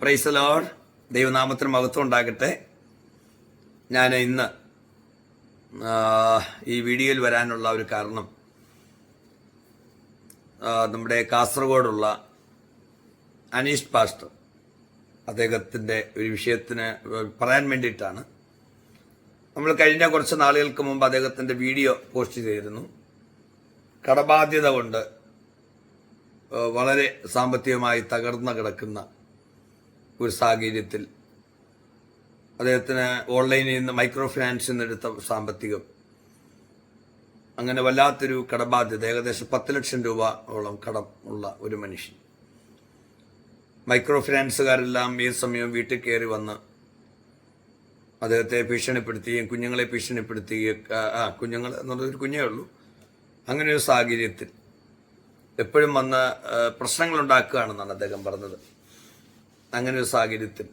Price load ദൈവനാമത്തിന് മഹത്വം ഉണ്ടാകട്ടെ. ഞാൻ ഇന്ന് ഈ വീഡിയോയിൽ വരാനുള്ള ഒരു കാരണം നമ്മുടെ കാസർഗോഡുള്ള അനീഷ് പാസ്റ്റർ അദ്ദേഹത്തിന്റെ ഒരു വിഷയത്തിന് പറയാൻ വേണ്ടിയിട്ടാണ്. നമ്മൾ കഴിഞ്ഞ കുറച്ച് നാളുകൾക്ക് മുമ്പ് അദ്ദേഹത്തിന്റെ വീഡിയോ പോസ്റ്റ് ചെയ്തിരുന്നു. കടബാധ്യത കൊണ്ട് വളരെ സാമ്പത്തികമായി തകർന്ന കിടക്കുന്ന ഒരു സാഹചര്യത്തിൽ അദ്ദേഹത്തിന് ഓൺലൈനിൽ നിന്ന് മൈക്രോ ഫിനാൻസിൽ നിന്ന് എടുത്ത സാമ്പത്തികം. അങ്ങനെ വല്ലാത്തൊരു കടബാധ്യത ഏകദേശം പത്ത് ലക്ഷം രൂപ ഓളം കടം ഉള്ള ഒരു മനുഷ്യൻ. മൈക്രോ ഫിനാൻസുകാരെല്ലാം ഈ സമയം വീട്ടിൽ കയറി വന്ന് അദ്ദേഹത്തെ ഭീഷണിപ്പെടുത്തുകയും കുഞ്ഞുങ്ങളെ ഭീഷണിപ്പെടുത്തുകയും ആ, കുഞ്ഞുങ്ങൾ എന്നുള്ളൊരു കുഞ്ഞേ ഉള്ളൂ. അങ്ങനെ ഒരു സാഹചര്യത്തിൽ എപ്പോഴും വന്ന് പ്രശ്നങ്ങളുണ്ടാക്കുകയാണെന്നാണ് അദ്ദേഹം പറഞ്ഞത്. അങ്ങനെ ഒരു സാഹചര്യത്തിൽ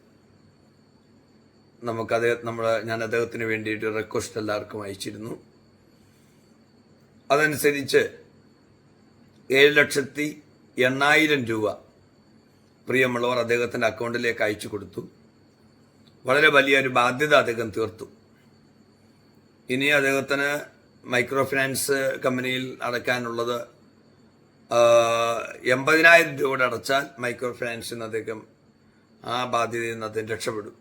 നമുക്ക് അദ്ദേഹം നമ്മൾ ഞാൻ അദ്ദേഹത്തിന് വേണ്ടിയിട്ട് റിക്വസ്റ്റ് എല്ലാവർക്കും അയച്ചിരുന്നു. അതനുസരിച്ച് ഏഴ് ലക്ഷത്തി എണ്ണായിരം രൂപ പ്രിയമുള്ളവർ അദ്ദേഹത്തിന്റെ അക്കൗണ്ടിലേക്ക് അയച്ചു കൊടുത്തു. വളരെ വലിയൊരു ബാധ്യത അദ്ദേഹം തീർത്തു. ഇനി അദ്ദേഹത്തിന് മൈക്രോ ഫിനാൻസ് കമ്പനിയിൽ അടയ്ക്കാനുള്ളത് എൺപതിനായിരം രൂപ അടച്ചാൽ മൈക്രോ ഫിനാൻസിൽ നിന്ന് അദ്ദേഹം ആ ബാധ്യതയിൽ നിന്ന് അദ്ദേഹം രക്ഷപ്പെടും.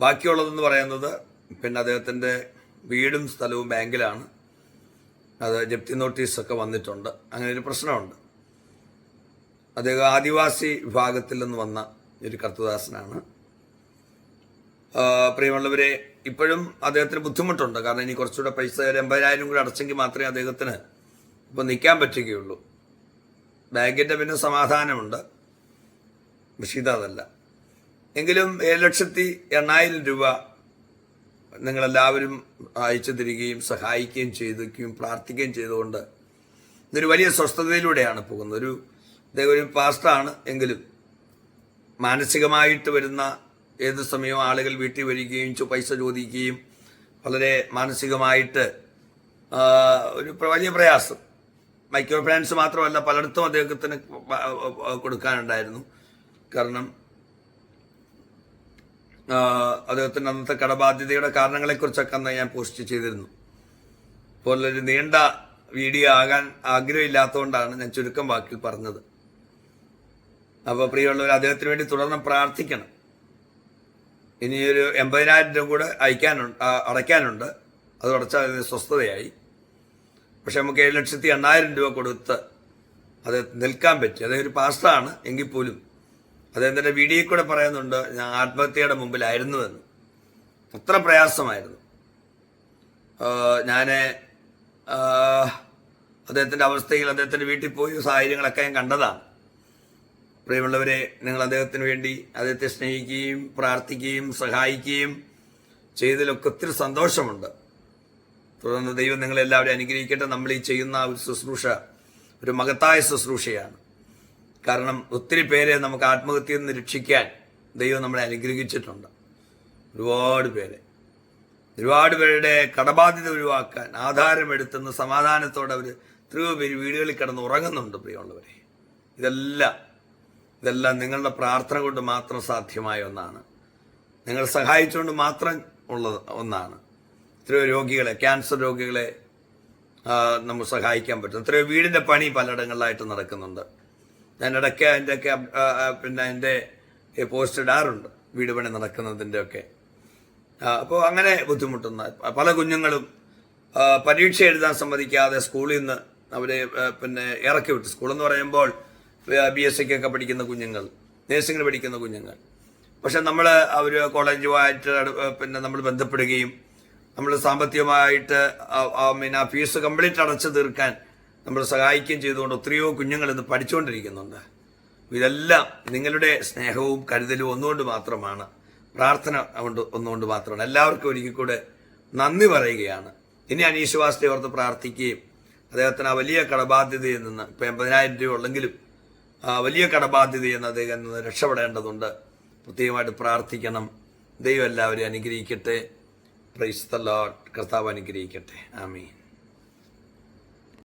ബാക്കിയുള്ളതെന്ന് പറയുന്നത് പിന്നെ അദ്ദേഹത്തിന്റെ വീടും സ്ഥലവും ബാങ്കിലാണ്. അത് ജപ്തി നോട്ടീസൊക്കെ വന്നിട്ടുണ്ട്. അങ്ങനെ ഒരു പ്രശ്നമുണ്ട്. അദ്ദേഹം ആദിവാസി വിഭാഗത്തിൽ നിന്ന് വന്ന ഒരു കർത്തദാസനാണ് പ്രിയമുള്ളവരെ ഇപ്പോഴും അദ്ദേഹത്തിന് ബുദ്ധിമുട്ടുണ്ട്. കാരണം ഇനി കുറച്ചുകൂടെ പൈസ ഒരു എൺപതിനായിരം കൂടി അടച്ചെങ്കിൽ മാത്രമേ അദ്ദേഹത്തിന് ഇപ്പോൾ നിൽക്കാൻ പറ്റുകയുള്ളൂ. ബാങ്കിന്റെ പിന്നെ സമാധാനമുണ്ട്. പക്ഷേ അതല്ല എങ്കിലും ഏഴ് ലക്ഷത്തി എണ്ണായിരം രൂപ നിങ്ങളെല്ലാവരും അയച്ചു തരികയും സഹായിക്കുകയും ചെയ്തിരിക്കുകയും പ്രാർത്ഥിക്കുകയും ചെയ്തുകൊണ്ട് ഇതൊരു വലിയ സ്വസ്ഥതയിലൂടെയാണ് പോകുന്നത്. ഒരു ഇദ്ദേഹം ഒരു പാസ്റ്റാണ് എങ്കിലും മാനസികമായിട്ട് വരുന്ന ഏത് സമയവും ആളുകൾ വീട്ടിൽ വരികയും പൈസ ചോദിക്കുകയും വളരെ മാനസികമായിട്ട് ഒരു വലിയ പ്രയാസം. മൈക്രോ ഫിനാൻസ് മാത്രമല്ല പലയിടത്തും അദ്ദേഹത്തിന് കൊടുക്കാനുണ്ടായിരുന്നു. കാരണം അദ്ദേഹത്തിന്റെ അന്നത്തെ കടബാധ്യതയുടെ കാരണങ്ങളെക്കുറിച്ചൊക്കെ അന്ന് ഞാൻ പോസ്റ്റ് ചെയ്തിരുന്നു. പോലൊരു നീണ്ട വീഡിയോ ആകാൻ ആഗ്രഹമില്ലാത്തതുകൊണ്ടാണ് ഞാൻ ചുരുക്കം വാക്കിൽ പറഞ്ഞത്. അപ്പോൾ പ്രിയമുള്ളവർ അദ്ദേഹത്തിന് വേണ്ടി തുടർന്ന് പ്രാർത്ഥിക്കണം. ഇനിയൊരു എൺപതിനായിരം രൂപ കൂടെ അയക്കാനുണ്ട് അടയ്ക്കാനുണ്ട്. അത് അടച്ചാൽ അതിന് സ്വസ്ഥതയായി. പക്ഷെ നമുക്ക് ഏഴ് ലക്ഷത്തി എണ്ണായിരം രൂപ കൊടുത്ത് അത് നിൽക്കാൻ പറ്റി. അതായത് ഒരു പാസ്റ്റാണ് എങ്കിൽ പോലും അദ്ദേഹത്തിന്റെ വീഡിയോയിൽ കൂടെ പറയുന്നുണ്ട് ഞാൻ ആത്മഹത്യയുടെ മുമ്പിലായിരുന്നുവെന്ന്. അത്ര പ്രയാസമായിരുന്നു. ഞാൻ അദ്ദേഹത്തിന്റെ അവസ്ഥയിൽ അദ്ദേഹത്തിന്റെ വീട്ടിൽ പോയി സാഹചര്യങ്ങളൊക്കെ ഞാൻ കണ്ടതാണ്. പ്രിയമുള്ളവരെ നിങ്ങൾ അദ്ദേഹത്തിന് വേണ്ടി അദ്ദേഹത്തെ സ്നേഹിക്കുകയും പ്രാർത്ഥിക്കുകയും സഹായിക്കുകയും ചെയ്തതിലൊക്കെ ഒത്തിരി സന്തോഷമുണ്ട്. തുടർന്ന് ദൈവം നിങ്ങളെല്ലാവരും അനുഗ്രഹിക്കട്ടെ. നമ്മൾ ഈ ചെയ്യുന്ന ഒരു ശുശ്രൂഷ ഒരു മഹത്തായ ശുശ്രൂഷയാണ്. കാരണം ഒത്തിരി പേരെ നമുക്ക് ആത്മഹത്യയിൽ നിന്ന് രക്ഷിക്കാൻ ദൈവം നമ്മളെ അനുഗ്രഹിച്ചിട്ടുണ്ട്. ഒരുപാട് പേരെ. ഒരുപാട് പേരുടെ കടബാധ്യത ഒഴിവാക്കാൻ ആധാരമെടുത്തുന്ന സമാധാനത്തോടെ അവർ എത്രയോ പേര് വീടുകളിൽ കിടന്ന് ഉറങ്ങുന്നുണ്ട് പ്രിയമുള്ളവരെ. ഇതെല്ലാം ഇതെല്ലാം നിങ്ങളുടെ പ്രാർത്ഥന കൊണ്ട് മാത്രം സാധ്യമായ ഒന്നാണ്. നിങ്ങൾ സഹായിച്ചുകൊണ്ട് മാത്രം ഉള്ളത് ഒന്നാണ്. എത്രയോ രോഗികളെ ക്യാൻസർ രോഗികളെ നമുക്ക് സഹായിക്കാൻ പറ്റും. എത്രയോ വീടിന്റെ പണി പലയിടങ്ങളിലായിട്ട് നടക്കുന്നുണ്ട്. ഞാൻ ഇടയ്ക്ക് അതിന്റെയൊക്കെ പിന്നെ അതിന്റെ പോസ്റ്റ് ഇടാറുണ്ട്. വീട് പണി നടക്കുന്നതിന്റെ ഒക്കെ അപ്പോൾ അങ്ങനെ ബുദ്ധിമുട്ടുന്ന പല കുഞ്ഞുങ്ങളും പരീക്ഷ എഴുതാൻ സമ്മതിക്കാതെ സ്കൂളിൽ നിന്ന് അവരെ പിന്നെ ഇറക്കി വിട്ടു. സ്കൂളെന്ന് പറയുമ്പോൾ ബി എസ് സിക്കൊക്കെ പഠിക്കുന്ന കുഞ്ഞുങ്ങൾ നേഴ്സിംഗിന് പഠിക്കുന്ന കുഞ്ഞുങ്ങൾ. പക്ഷെ നമ്മൾ അവർ കോളേജുമായിട്ട് പിന്നെ നമ്മൾ ബന്ധപ്പെടുകയും നമ്മൾ സാമ്പത്തികമായിട്ട് പിന്നെ ഫീസ് കംപ്ലീറ്റ് അടച്ചു തീർക്കാൻ നമ്മൾ സഹായിക്കുകയും ചെയ്തുകൊണ്ട് എത്രയോ കുഞ്ഞുങ്ങൾ ഇന്ന് പഠിച്ചുകൊണ്ടിരിക്കുന്നുണ്ട്. ഇതെല്ലാം നിങ്ങളുടെ സ്നേഹവും കരുതലും ഒന്നുകൊണ്ട് മാത്രമാണ്. പ്രാർത്ഥന കൊണ്ട് ഒന്നുകൊണ്ട് മാത്രമാണ്. എല്ലാവർക്കും ഒരിക്കൽ കൂടെ നന്ദി പറയുകയാണ്. ഇനി അനീശ്വാസത്തെ ഓർത്ത് പ്രാർത്ഥിക്കുകയും അദ്ദേഹത്തിന് ആ വലിയ കടബാധ്യതയിൽ നിന്ന് ഇപ്പം എൺപതിനായിരം രൂപ ഉള്ളെങ്കിലും ആ വലിയ കടബാധ്യതയിൽ നിന്ന് അദ്ദേഹം രക്ഷപ്പെടേണ്ടതുണ്ട്. പ്രത്യേകമായിട്ട് പ്രാർത്ഥിക്കണം. ദൈവം എല്ലാവരെയും അനുഗ്രഹിക്കട്ടെ. പ്രൈസ് കർത്താവ് അനുഗ്രഹിക്കട്ടെ. ആമീൻ.